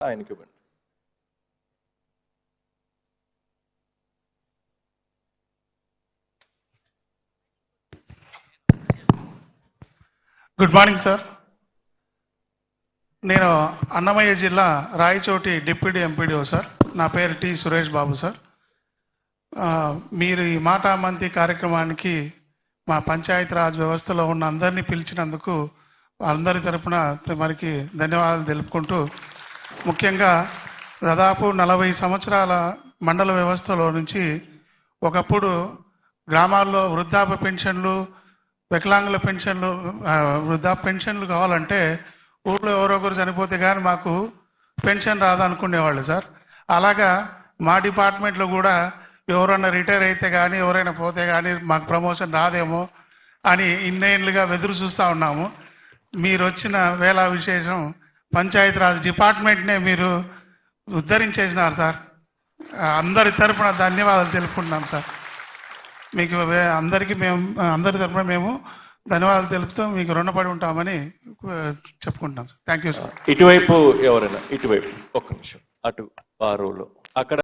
ఆయనకి ఇవ్వండి good morning sir నేను అన్నమయ్య జిల్లా రాయచోటి డిప్యూటీ ఎంపీడీఓ సార్ నా పేరు టి సురేష్ బాబు సార్ మీరు ఈ మాటా మంతి కార్యక్రమానికి మా పంచాయతీ రాజ్ వ్యవస్థలో ఉన్న అందరినీ పిలిచినందుకు అందరి తరపున మరికి ధన్యవాదాలు తెలుపుకుంటూ ముఖ్యంగా దాదాపు నలభై సంవత్సరాల మండల వ్యవస్థలో నుంచి ఒకప్పుడు గ్రామాల్లో వృద్ధాప్య పెన్షన్లు వికలాంగుల పెన్షన్లు వృద్ధాప్య పెన్షన్లు కావాలంటే ఊర్లో ఎవరొకరు చనిపోతే కానీ మాకు పెన్షన్ రాదనుకునేవాళ్ళు సార్. అలాగా మా డిపార్ట్మెంట్లో కూడా ఎవరైనా రిటైర్ అయితే కానీ ఎవరైనా పోతే కానీ మాకు ప్రమోషన్ రాదేమో అని ఇన్నేళ్ళుగా వెదురు చూస్తూ ఉన్నాము. మీరు వచ్చిన వేళ విశేషం పంచాయతీరాజ్ డిపార్ట్మెంట్నే మీరు ఉద్ధరించేసినారు సార్. అందరి తరపున ధన్యవాదాలు తెలుపుకుంటున్నాం సార్. మీకు అందరికీ మేము అందరి తరపున మేము ధన్యవాదాలు తెలుపుతూ మీకు రుణపడి ఉంటామని చెప్పుకుంటున్నాం సార్. థ్యాంక్ యూ సార్ ఇటువైపు ఎవరైనా ఇటువైపు ఒక్క నిమిషం అటు ఆ అక్కడ